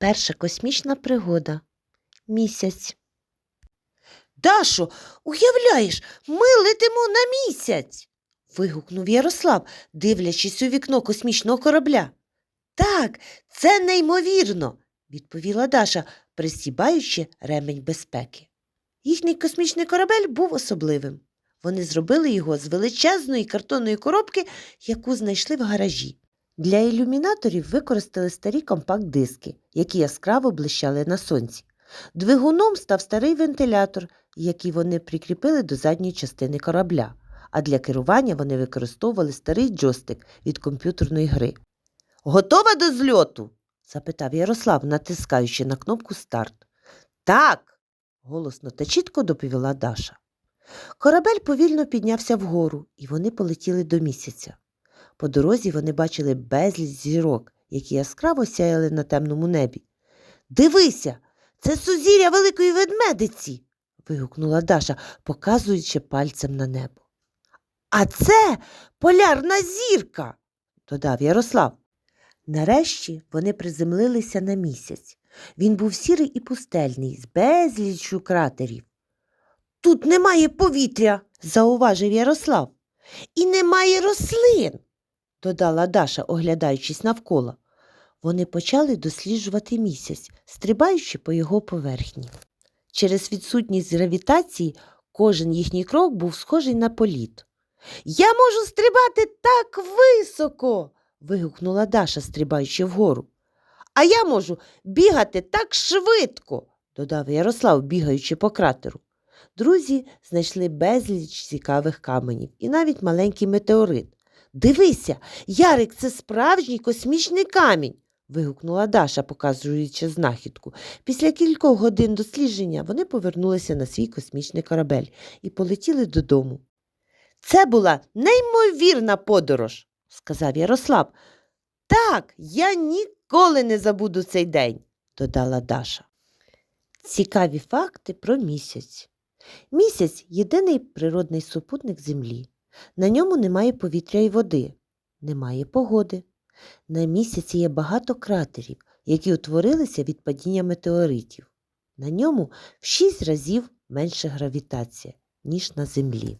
Перша космічна пригода. Місяць. Дашо, уявляєш, ми летимо на місяць. вигукнув Ярослав, дивлячись у вікно космічного корабля. Так, це неймовірно, відповіла Даша, пристібаючи ремень безпеки. Їхній космічний корабель був особливим. Вони зробили його з величезної картонної коробки, яку знайшли в гаражі. Для ілюмінаторів використали старі компакт-диски, які яскраво блищали на сонці. Двигуном став старий вентилятор, який вони прикріпили до задньої частини корабля, а для керування вони використовували старий джойстик від комп'ютерної гри. Готова до зльоту? запитав Ярослав, натискаючи на кнопку старт. Так, голосно та чітко доповіла Даша. Корабель повільно піднявся вгору, і вони полетіли до місяця. По дорозі вони бачили безліч зірок, які яскраво сяяли на темному небі. Дивися, це сузір'я великої ведмедиці. вигукнула Даша, показуючи пальцем на небо. А це полярна зірка, додав Ярослав. Нарешті вони приземлилися на місяць. Він був сірий і пустельний, з безліччю кратерів. Тут немає повітря, зауважив Ярослав. І немає рослин, додала Даша, оглядаючись навколо. Вони почали досліджувати місяць, стрибаючи по його поверхні. Через відсутність гравітації кожен їхній крок був схожий на політ. Я можу стрибати так високо. вигукнула Даша, стрибаючи вгору. А я можу бігати так швидко, додав Ярослав, бігаючи по кратеру. Друзі знайшли безліч цікавих каменів і навіть маленький метеорит. Дивися, Ярик, це справжній космічний камінь. вигукнула Даша, показуючи знахідку. Після кількох годин дослідження вони повернулися на свій космічний корабель і полетіли додому. Це була неймовірна подорож, сказав Ярослав. Так, я ніколи не забуду цей день, додала Даша. Цікаві факти про місяць. Місяць єдиний природний супутник Землі. На ньому немає повітря і води, немає погоди. На місяці є багато кратерів, які утворилися від падіння метеоритів. На ньому в шість разів менше гравітація, ніж на Землі.